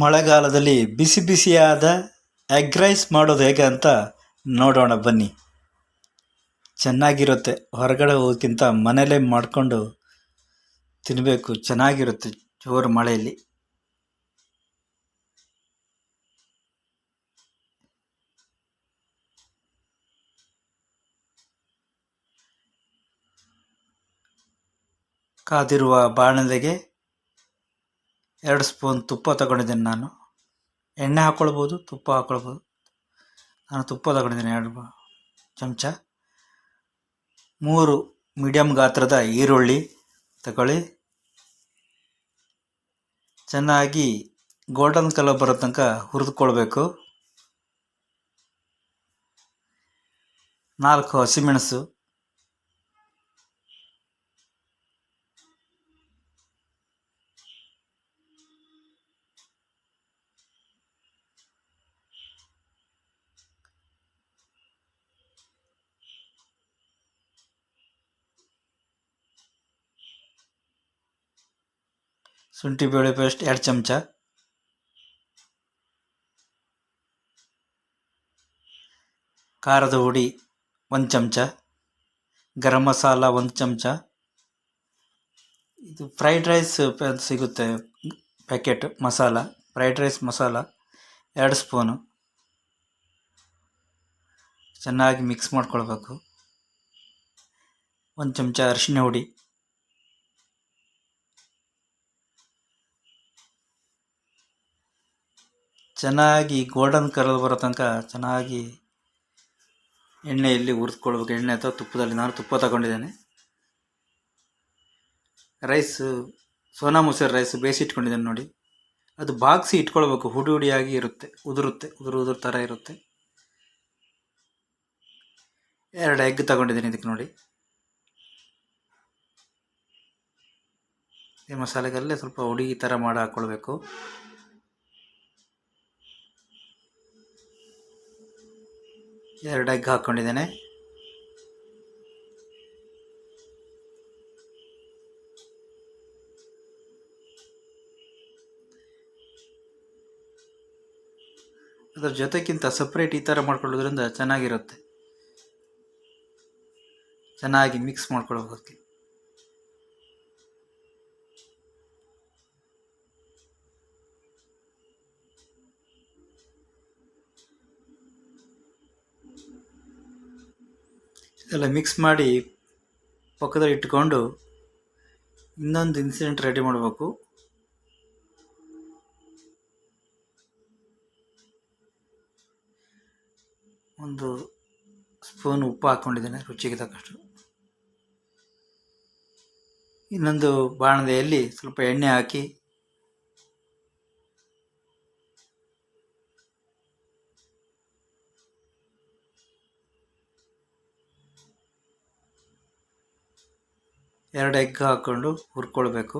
ಮಳೆಗಾಲದಲ್ಲಿ ಬಿಸಿ ಬಿಸಿಯಾದ egg rice ಮಾಡೋದು ಹೇಗೆ ಅಂತ ನೋಡೋಣ ಬನ್ನಿ. ಚೆನ್ನಾಗಿರುತ್ತೆ. ಹೊರಗಡೆ ಹೋಗೋಕ್ಕಿಂತ ಮನೆಯಲ್ಲೇ ಮಾಡಿಕೊಂಡು ತಿನ್ನಬೇಕು ಚೆನ್ನಾಗಿರುತ್ತೆ ಜೋರು ಮಳೆಯಲ್ಲಿ. ಕಾದಿರುವ ಬಾಣಲೆಗೆ ಎರಡು ಸ್ಪೂನ್ ತುಪ್ಪ ತಗೊಂಡಿದ್ದೀನಿ ನಾನು. ಎಣ್ಣೆ ಹಾಕ್ಕೊಳ್ಬೋದು ತುಪ್ಪ ಹಾಕ್ಕೊಳ್ಬೋದು ನಾನು ತುಪ್ಪ ತಗೊಂಡಿದ್ದೀನಿ ಎರಡು ಚಮಚ. ಮೂರು ಮೀಡಿಯಮ್ ಗಾತ್ರದ ಈರುಳ್ಳಿ ತಗೊಳ್ಳಿ. ಚೆನ್ನಾಗಿ ಗೋಲ್ಡನ್ ಕಲರ್ ಬರೋ ತನಕ ಹುರಿದುಕೊಳ್ಬೇಕು. ನಾಲ್ಕು ಹಸಿಮೆಣಸು. ಶುಂಠಿ ಬೆಳ್ಳುಳ್ಳಿ ಪೇಸ್ಟ್ ಎರಡು ಚಮಚ. ಖಾರದ ಹುಡಿ ಒಂದು ಚಮಚ. ಗರಂ ಮಸಾಲ ಒಂದು ಚಮಚ. ಇದು ಫ್ರೈಡ್ ರೈಸ್ ಸಿಗುತ್ತೆ packet masala fried rice masala ಎರಡು ಸ್ಪೂನು ಚೆನ್ನಾಗಿ ಮಿಕ್ಸ್ ಮಾಡ್ಕೊಳ್ಬೇಕು. ಒಂದು ಚಮಚ ಅರಿಶಿನ ಹುಡಿ. ಚೆನ್ನಾಗಿ ಗೋಲ್ಡನ್ ಕಲರ್ ಬರೋ ತನಕ ಚೆನ್ನಾಗಿ ಎಣ್ಣೆಯಲ್ಲಿ ಹುರಿದ್ಕೊಳ್ಬೇಕು. ಎಣ್ಣೆ ಅಥವಾ ತುಪ್ಪದಲ್ಲಿ. ನಾನು ತುಪ್ಪ ತಗೊಂಡಿದ್ದೇನೆ. ರೈಸ್ ಸೋನಾ ಮೊಸರು ರೈಸ್ ಬೇಯಿಸಿಟ್ಕೊಂಡಿದ್ದೇನೆ ನೋಡಿ. ಅದು ಬಾಗಿಸಿ ಇಟ್ಕೊಳ್ಬೇಕು. ಹುಡಿ ಹುಡಿಯಾಗಿ ಇರುತ್ತೆ. ಉದುರುತ್ತೆ. ಉದುರು ಉದುರು ಥರ ಇರುತ್ತೆ. ಎರಡು ಎಗ್ ತಗೊಂಡಿದ್ದೀನಿ ಇದಕ್ಕೆ ನೋಡಿ. ಈ ಮಸಾಲೆಗಲ್ಲೇ ಸ್ವಲ್ಪ ಹುಡುಗಿ ಥರ ಮಾಡಿ ಹಾಕ್ಕೊಳ್ಬೇಕು. ಎರಡು ಎಗ್ ಹಾಕ್ಕೊಂಡಿದ್ದೇನೆ ಅದರ ಜೊತೆಗಿಂತ ಸಪ್ರೇಟ್ ಈ ಥರ ಮಾಡ್ಕೊಳ್ಳೋದ್ರಿಂದ ಚೆನ್ನಾಗಿರುತ್ತೆ. ಚೆನ್ನಾಗಿ ಮಿಕ್ಸ್ ಮಾಡ್ಕೊಳ್ಬೇಕು ಇದೆಲ್ಲ ಮಿಕ್ಸ್ ಮಾಡಿ ಪಕ್ಕದಲ್ಲಿ ಇಟ್ಕೊಂಡು ಇನ್ನೊಂದು ಇನ್ಸಿಡೆಂಟ್ ರೆಡಿ ಮಾಡಬೇಕು. ಒಂದು ಸ್ಪೂನ್ ಉಪ್ಪು ಹಾಕ್ಕೊಂಡಿದ್ದೇನೆ ರುಚಿಗೆ ತಕ್ಕಷ್ಟು. ಇನ್ನೊಂದು ಬಾಣಲೆಯಲ್ಲಿ ಸ್ವಲ್ಪ ಎಣ್ಣೆ ಹಾಕಿ ಎರಡು ಎಗ್ ಹಾಕ್ಕೊಂಡು ಹುರ್ಕೊಳ್ಬೇಕು.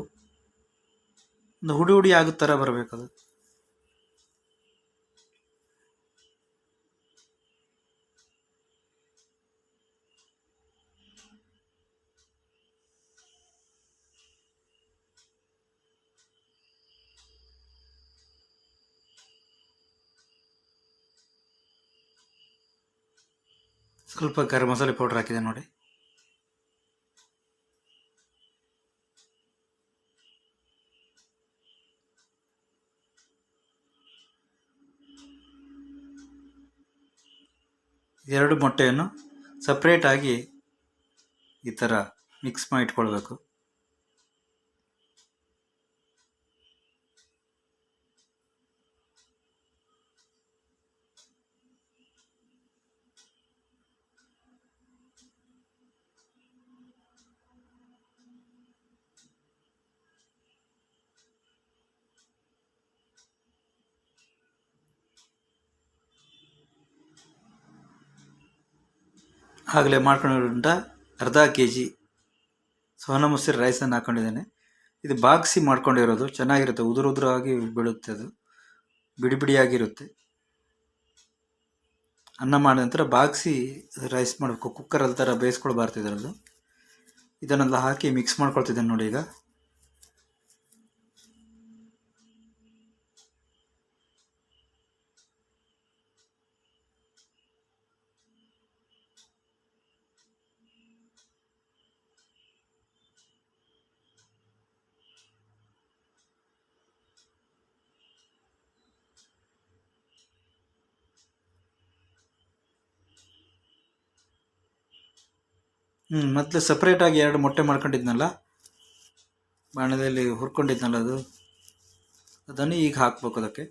ಒಂದು ಹುಡಿ ಹುಡಿ ಆಗೋ ಥರ ಬರಬೇಕು ಅದು. ಸ್ವಲ್ಪ ಗರಂ ಮಸಾಲೆ ಪೌಡ್ರ್ ಹಾಕಿದೆ ನೋಡಿ. ಎರಡು ಮೊಟ್ಟೆಯನ್ನು ಸಪ್ರೇಟಾಗಿ ಈ ಥರ ಮಿಕ್ಸ್ ಮಾಡಿ ಆಗಲೇ ಮಾಡ್ಕೊಂಡಿರೋದ್ರಿಂದ ಅರ್ಧ ಕೆ ಜಿ ಸೋನಾ ಮೊಸರು ರೈಸನ್ನು ಹಾಕ್ಕೊಂಡಿದ್ದೇನೆ ಇದು ಬಾಗಿಸಿ ಮಾಡ್ಕೊಂಡಿರೋದು, ಚೆನ್ನಾಗಿರುತ್ತೆ. ಉದುರು ಉದುರಾಗಿ ಬೀಳುತ್ತೆ ಅದು. ಬಿಡಿ ಬಿಡಿಯಾಗಿರುತ್ತೆ. ಅನ್ನ ಮಾಡಿದ ನಂತರ ಬಾಗಿಸಿ ರೈಸ್ ಮಾಡಬೇಕು. ಕುಕ್ಕರಲ್ಲಿ ಥರ ಬೇಯಿಸ್ಕೊಳ್ಬಾರ್ದು ಇದರದ್ದು ಇದನ್ನೆಲ್ಲ ಹಾಕಿ ಮಿಕ್ಸ್ ಮಾಡ್ಕೊಳ್ತಿದ್ದೇನೆ ನೋಡಿ ಈಗ. ಹ್ಞೂ ಮೊದಲು ಸಪ್ರೇಟಾಗಿ ಎರಡು ಮೊಟ್ಟೆ ಮಾಡ್ಕೊಂಡಿದ್ನಲ್ಲ? ಬಾಣದಲ್ಲಿ ಹುರ್ಕೊಂಡಿದ್ನಲ್ಲ ಅದು? ಅದನ್ನು ಈಗ ಹಾಕ್ಬೇಕು ಅದಕ್ಕೆ.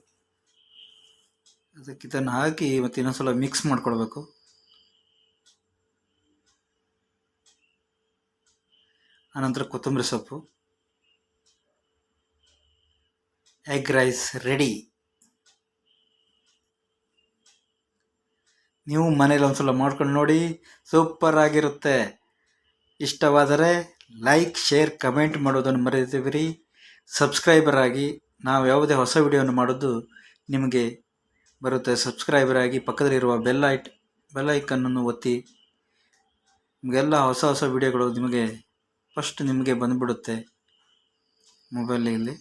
ಅದಕ್ಕೆ ಇದನ್ನು ಹಾಕಿ ಮತ್ತೆ ಇನ್ನೊಂದ್ಸಲ ಮಿಕ್ಸ್ ಮಾಡ್ಕೊಳ್ಬೇಕು. ಆನಂತರ ಕೊತ್ತಂಬರಿ ಸೊಪ್ಪು. ಎಗ್ ರೈಸ್ ರೆಡಿ ನೀವು ಮನೇಲಿ ಒಂದ್ಸಲ ಮಾಡ್ಕೊಂಡು ನೋಡಿ ಸೂಪರ್ ಆಗಿರುತ್ತೆ. ಇಷ್ಟವಾದರೆ ಲೈಕ್, ಶೇರ್, ಕಮೆಂಟ್ ಮಾಡೋದನ್ನು ಮರೆಯದಿರಿ ಸಬ್ಸ್ಕ್ರೈಬರ್ ಆಗಿ ನಾವು ಯಾವುದೇ ಹೊಸ ವಿಡಿಯೋವನ್ನು ಮಾಡೋದು ನಿಮಗೆ ಬರುತ್ತೆ. ಸಬ್ಸ್ಕ್ರೈಬರ್ ಆಗಿ ಪಕ್ಕದಲ್ಲಿರುವ ಬೆಲ್ ಐಟ್, ಬೆಲ್ ಐಕನ್ನನ್ನು ಒತ್ತಿ. ನಿಮಗೆಲ್ಲ ಹೊಸ ಹೊಸ ವಿಡಿಯೋಗಳು ನಿಮಗೆ ಫಸ್ಟ್ ನಿಮಗೆ ಬಂದುಬಿಡುತ್ತೆ ಮೊಬೈಲಲ್ಲಿ